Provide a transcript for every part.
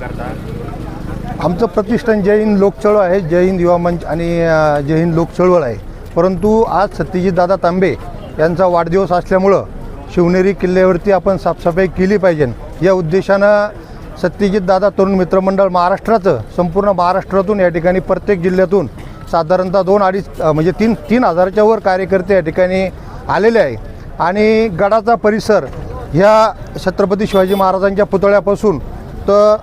करता? आमचं प्रतिष्ठान जय हिंद लोकचळवळ आहे जय हिंद युवा मंच आणि जय हिंद लोकचळवळ आहे. परंतु आज सत्यजित दादा तांबे यांचा वाढदिवस असल्यामुळं शिवनेरी किल्ल्यावरती आपण साफसफाई केली पाहिजे. या उद्देशानं सत्यजित दादा तरुण मित्रमंडळ महाराष्ट्राचं संपूर्ण महाराष्ट्रातून या ठिकाणी प्रत्येक जिल्ह्यातून साधारणतः दोन अडीच म्हणजे तीन तीन हजाराच्या वर कार्यकर्ते या ठिकाणी आलेले आहे. आणि गडाचा परिसर ह्या छत्रपती शिवाजी महाराजांच्या पुतळ्यापासून तर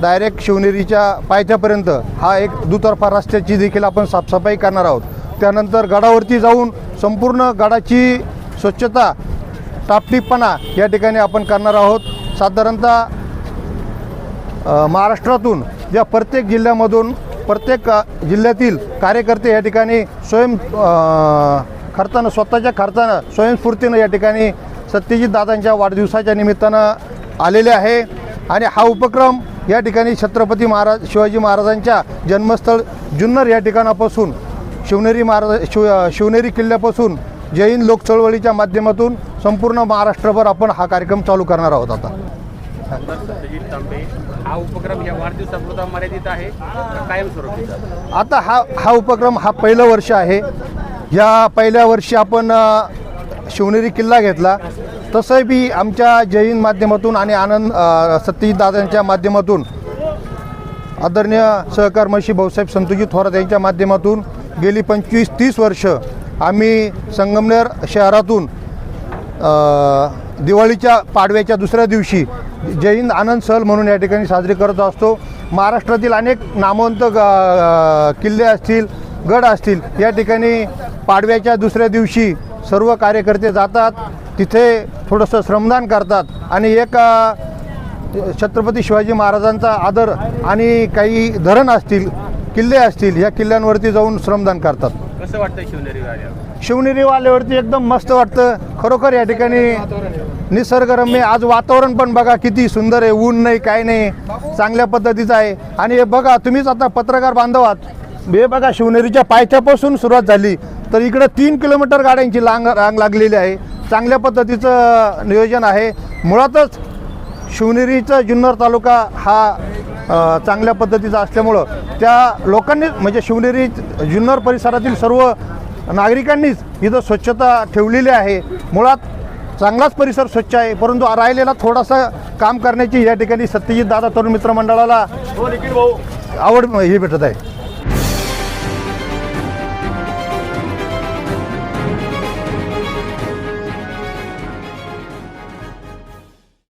डायरेक्ट शिवनेरीच्या पायथ्यापर्यंत हा एक दुतर्फा रस्त्याची देखील आपण साफसफाई करणार आहोत. त्यानंतर गडावरती जाऊन संपूर्ण गडाची स्वच्छता टापटीपणा या ठिकाणी आपण करणार आहोत. साधारणतः महाराष्ट्रातून या प्रत्येक जिल्ह्यामधून प्रत्येक जिल्ह्यातील कार्यकर्ते या ठिकाणी स्वयं खर्चानं स्वतःच्या खर्चानं स्वयंस्फूर्तीनं या ठिकाणी सत्यजित दादांच्या वाढदिवसाच्या निमित्तानं आलेले आहे. आणि हा उपक्रम या ठिकाणी छत्रपती महाराज शिवाजी महाराजांच्या जन्मस्थळ जुन्नर या ठिकाणापासून शिवनेरी महाराज शिव शिवनेरी किल्ल्यापासून जैन लोक चळवळीच्या माध्यमातून संपूर्ण महाराष्ट्रभर आपण हा कार्यक्रम चालू करणार आहोत आता. हा उपक्रम या वाढदिवसापुरता मर्यादित आहे आता हा हा उपक्रम हा पहिलं वर्ष आहे. या पहिल्या वर्षी आपण शिवनेरी किल्ला घेतला. तसं बी आमच्या जय हिंद माध्यमातून आणि आनंद सत्यजितदादांच्या माध्यमातून आदरणीय सहकार मशी भाऊसाहेब संतोजी थोरात यांच्या माध्यमातून गेली पंचवीस तीस वर्ष आम्ही संगमनेर शहरातून दिवाळीच्या पाडव्याच्या दुसऱ्या दिवशी जय हिंद आनंद सहल म्हणून या ठिकाणी साजरी करत असतो. महाराष्ट्रातील अनेक नामवंत ग- किल्ले असतील गड असतील या ठिकाणी पाडव्याच्या दुसऱ्या दिवशी सर्व कार्यकर्ते जातात तिथे थोडंसं श्रमदान करतात. आणि एक छत्रपती शिवाजी महाराजांचा आदर आणि काही धरण असतील किल्ले असतील या किल्ल्यांवरती जाऊन श्रमदान करतात. कसं वाटतं शिवनेरी शिवनेरी वाल्यावरती एकदम मस्त वाटतं. खरोखर या ठिकाणी निसर्गरम्य आज वातावरण पण बघा किती सुंदर आहे. ऊन नाही काय नाही. चांगल्या पद्धतीचं आहे. आणि हे बघा तुम्हीच आता पत्रकार बांधव आहात. हे बघा शिवनेरीच्या पायथ्यापासून सुरुवात झाली. तर इकडं तीन किलोमीटर गाड्यांची लांग रांग लागलेली आहे. चांगल्या पद्धतीचं नियोजन आहे. मुळातच शिवनेरीचा जुन्नर तालुका हा चांगल्या पद्धतीचा असल्यामुळं त्या लोकांनी म्हणजे शिवनेरी जुन्नर परिसरातील सर्व नागरिकांनीच इथं स्वच्छता ठेवलेली आहे. मुळात चांगलाच परिसर स्वच्छ आहे. परंतु राहिलेला थोडासा काम करण्याची या ठिकाणी सत्यजित दादा तरुण मित्र मंडळाला आवड हे भेटत आहे.